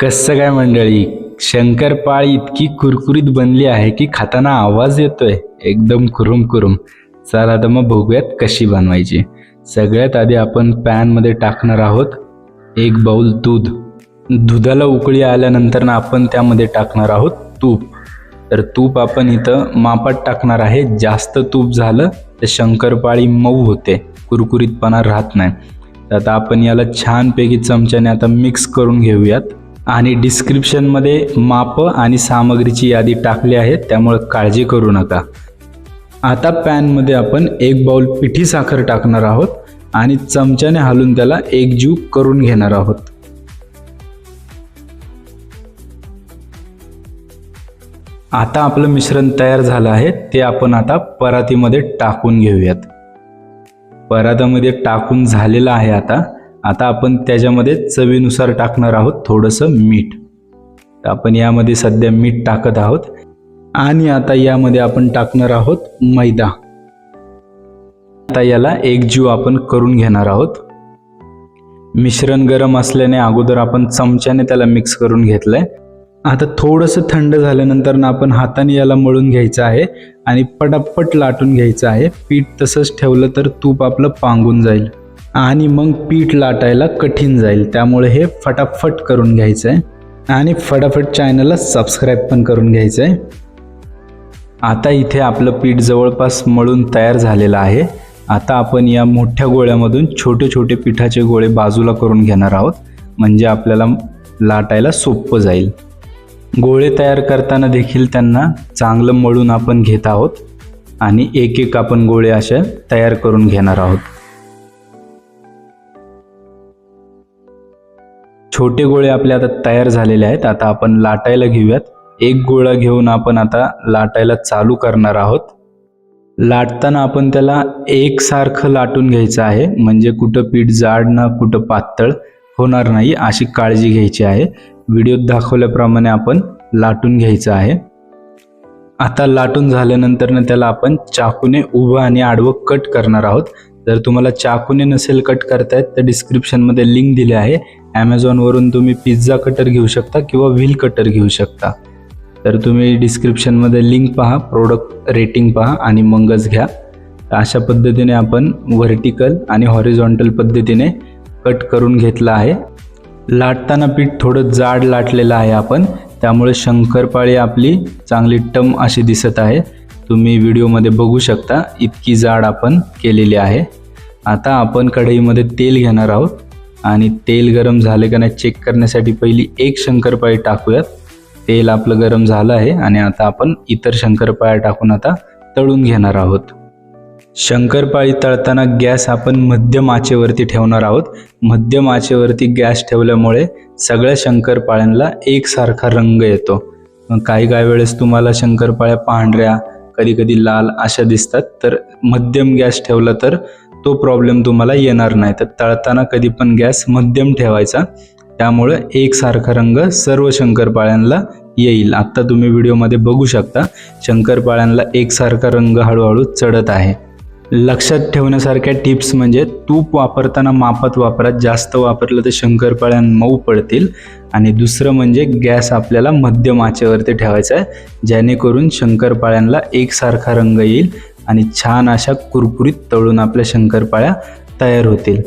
कसं काय मंडळी? शंकरपाळी इतकी कुरकुरीत बनली आहे की खाताना आवाज येतोय. एकदम कुरुम कुरुम चला तर मग बघूयात कशी बनवायची. सगळ्यात आधी आपण पॅनमध्ये टाकणार आहोत एक बाऊल दूध. दुधाला उकळी आल्यानंतर ना आपण त्यामध्ये टाकणार आहोत तूप. तर तूप आपण इथं मापात टाकणार आहे. जास्त तूप झालं तर शंकरपाळी मऊ होते. कुरकुरीतपणा राहत नाही. तर आता आपण याला छानपैकी चमच्याने आता मिक्स करून घेऊयात. आणि डिस्क्रिप्शनमध्ये माप आणि सामग्रीची यादी टाकली आहे त्यामुळे काळजी करू नका. आता पॅनमध्ये आपण एक बाउल पिठी साखर टाकणार आहोत आणि चमच्याने हलून त्याला एकजीव करून घेणार आहोत. आता आपलं मिश्रण तयार झालं आहे ते आपण आता परातीमध्ये टाकून घेऊयात. परातामध्ये टाकून झालेलं आहे आता. आता आपण त्याच्यामध्ये चवीनुसार टाकणार आहोत थोडंसं मीठ. तर आपण यामध्ये सध्या मीठ टाकत आहोत. आणि आता यामध्ये आपण टाकणार आहोत मैदा. आता याला एकजीव आपण करून घेणार आहोत. मिश्रण गरम असल्याने अगोदर आपण चमच्याने त्याला मिक्स करून घेतलंय. आता थोडंसं थंड झाल्यानंतर ना आपण हाताने याला मळून घ्यायचं आहे आणि पटापट लाटून घ्यायचं आहे. पीठ तसंच ठेवलं तर तूप आपलं पांगून जाईल. आणि मग पीठ लाटायला कठीण जाईल. त्यामुळे हे फटाफट करून घ्यायचं आहे आणि फटाफट चॅनलला सबस्क्राईब पण करून घ्यायचं आहे आता इथे आपलं पीठ जवळपास मळून तयार झालेलं आहे. आता आपण या मोठ्या गोळ्यामधून छोटे छोटे पिठाचे गोळे बाजूला करून घेणार आहोत. म्हणजे आपल्याला लाटायला सोपं जाईल. गोळे तयार करताना देखील त्यांना चांगलं मळून आपण घेत आहोत. आणि एक एक आपण गोळे अशा तयार करून घेणार आहोत. छोटे गोळे आपले आता तयार झालेले आहेत. आता आपण लाटायला घेऊयात. एक गोळा घेऊन आपण आता लाटायला चालू करणार आहोत. लाटताना आपण त्याला एकसारखं लाटून घ्यायचं आहे. म्हणजे कुठं पीठ जाड ना कुठं पातळ होणार नाही अशी काळजी घ्यायची आहे. व्हिडिओत दाखवल्याप्रमाणे आपण लाटून घ्यायचं आहे. आता लाटून झाल्यानंतरनं त्याला आपण चाकूने उभं आणि आडवं कट करणार आहोत. जर तुम्हाला चाकूने नसेल कट करतायत तर डिस्क्रिप्शनमध्ये लिंक दिली आहे. ॲमेझॉनवरून तुम्ही पिझ्झा कटर घेऊ शकता किंवा व्हील कटर घेऊ शकता. तर तुम्ही डिस्क्रिप्शनमध्ये लिंक पहा प्रोडक्ट रेटिंग पहा आणि मगच घ्या. तर अशा पद्धतीने आपण व्हर्टिकल आणि हॉरिझॉन्टल पद्धतीने कट करून घेतलं आहे. लाटताना पीठ थोडं जाड लाटलेलं आहे आपण त्यामुळे शंकरपाळी आपली चांगली टम अशी दिसत आहे. तुम्ही व्हिडिओमध्ये बघू शकता इतकी जाड आपण केलेली आहे. आता आपण कढईमध्ये तेल घेणार आहोत आणि तेल गरम झाले का नाही चेक करण्यासाठी पहिली एक शंकरपाळी टाकूयात. तेल आपलं गरम झालं आहे आणि आता आपण इतर शंकरपाळ्या टाकून आता तळून घेणार आहोत. शंकरपाळी तळताना गॅस आपण मध्यम आचेवरती ठेवणार आहोत. मध्यम आचेवरती गॅस ठेवल्यामुळे सगळ्या शंकरपाळ्यांना एकसारखा रंग येतो. मग काही काही वेळेस तुम्हाला शंकरपाळ्या पांढऱ्या कधी कधी लाल अशा दिसतात. तर मध्यम गॅस ठेवला तर तो प्रॉब्लेम तुम्हाला येणार नाही. तर तळताना कधी पण गॅस मध्यम ठेवायचा. त्यामुळे एकसारखा रंग सर्व शंकरपाळ्यांना येईल. आत्ता तुम्ही व्हिडिओमध्ये बघू शकता. शंकरपाळ्यांना एकसारखा रंग हळूहळू चढत आहे. लक्षात ठेवण्यासारख्या टिप्स म्हणजे तूप वापरताना मापात वापरा जास्त वापरलं तर शंकरपाळ्या मऊ पडतील. आणि दुसरं म्हणजे गॅस आपल्याला मध्यम आचेवरती ठेवायचा आहे जेणेकरून शंकरपाळ्यांना एकसारखा रंग येईल आणि छान अशा कुरकुरीत तळून आपल्या शंकरपाळ्या तयार होतील.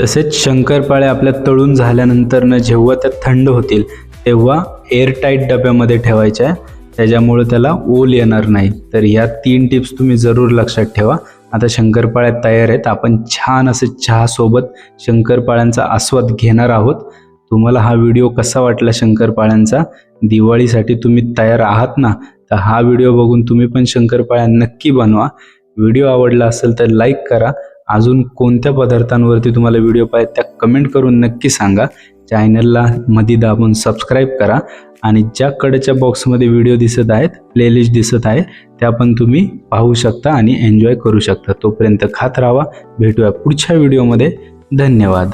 तसेच शंकरपाळ्या आपल्या तळून झाल्यानंतरनं जेव्हा त्या थंड होतील तेव्हा एअरटाईट डब्यामध्ये ठेवायच्या त्याच्यामुळं त्याला ओल येणार नाही. तर ह्या तीन टिप्स तुम्ही जरूर लक्षात ठेवा. आता शंकरपाळ्या तयार आहेत. आपण छान असे चहासोबत शंकरपाळ्यांचा आस्वाद घेणार आहोत. तुम्हाला हा व्हिडिओ कसा वाटला शंकरपाळ्यांचा? दिवाळीसाठी तुम्ही तयार आहात ना? तर हा व्हिडिओ बघून तुम्ही पण शंकरपाळ्या नक्की बनवा. व्हिडिओ आवडला असेल तर लाईक करा. अजून कोणत्या पदार्थांवरती तुम्हाला व्हिडिओ पाहिजे त्या कमेंट करून नक्की सांगा. चॅनलला मध्ये दाबून सबस्क्राईब करा आणि ज्या कडच्या बॉक्समध्ये व्हिडिओ दिसत आहेत प्लेलिस्ट दिसत आहे त्या पण तुम्ही पाहू शकता आणि एन्जॉय करू शकता. तोपर्यंत खात राहा. भेटूया पुढच्या व्हिडिओमध्ये धन्यवाद.